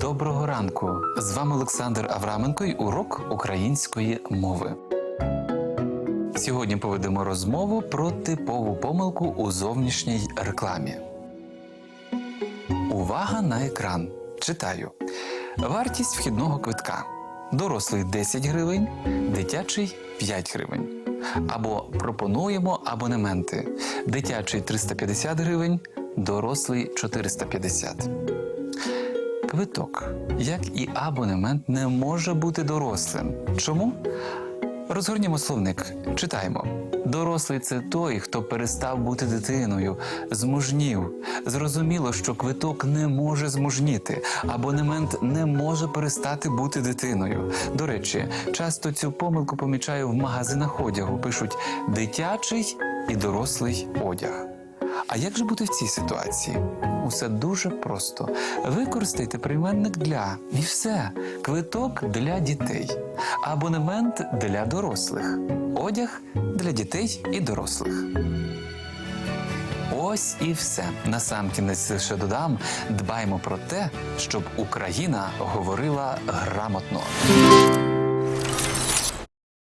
Доброго ранку! З вами Олександр Авраменко і урок української мови. Сьогодні поведемо розмову про типову помилку у зовнішній рекламі. Увага на екран. Читаю. Вартість вхідного квитка. Дорослий 10 гривень, дитячий 5 гривень. Або пропонуємо абонементи. Дитячий 350 гривень, дорослий 450. Квиток, як і абонемент, не може бути дорослим. Чому? Розгорнімо словник, читаємо. Дорослий це той, хто перестав бути дитиною, змужнів. Зрозуміло, що квиток не може змужніти, абонемент не може перестати бути дитиною. До речі, часто цю помилку помічаю в магазинах одягу. Пишуть дитячий і дорослий одяг. А як же бути в цій ситуації? Усе дуже просто. Використайте прийменник для і все. Квиток для дітей, абонемент для дорослих, одяг для дітей і дорослих. Ось і все. Насамкінець лише додам: дбаймо про те, щоб Україна говорила грамотно.